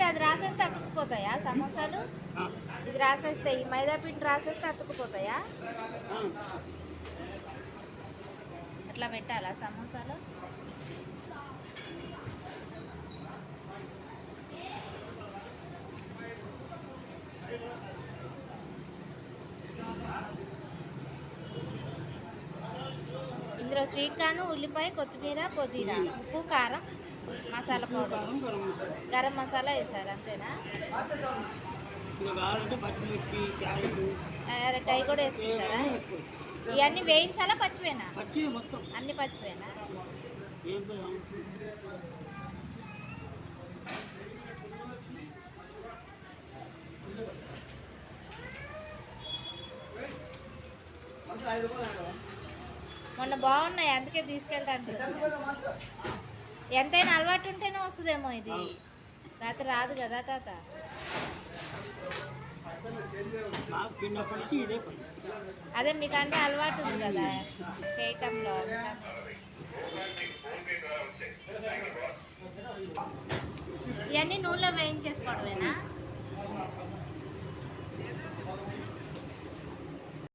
పిండి అది రాసేస్తే అతుక్కుపోతాయా సమోసాలు? ఇది రాసేస్తే ఈ మైదా పిండి రాసేస్తే అతుక్కుపోతాయా. అట్లా పెట్టాలా సమోసాలు? ఇందులో స్వీట్ కార్న్ ఉల్లిపాయ కొత్తిమీర పుదీనా ఉప్పు కారం. మసాలా పౌడర్. గరం మసాలా. వేసారు అంతేనా? రెడ్ కావాలంటే క్యారెట్ అవి కూడా వేసుకుంటారా? ఇవన్నీ వేయించాలా పచ్చివేనా? అన్ని పచ్చివేనా? మొన్న బాగున్నాయి అందుకే తీసుకెళ్ళడానికి ఎంతైనా అలవాటు ఉంటేనే వస్తుందేమో ఇది. లేకపోతే రాదు కదా తాత? అదే మీకంటే అలవాటు ఉంది కదా చేయటంలో. ఇవన్నీ నూనెలో వేయించేసుకోవడమేనా?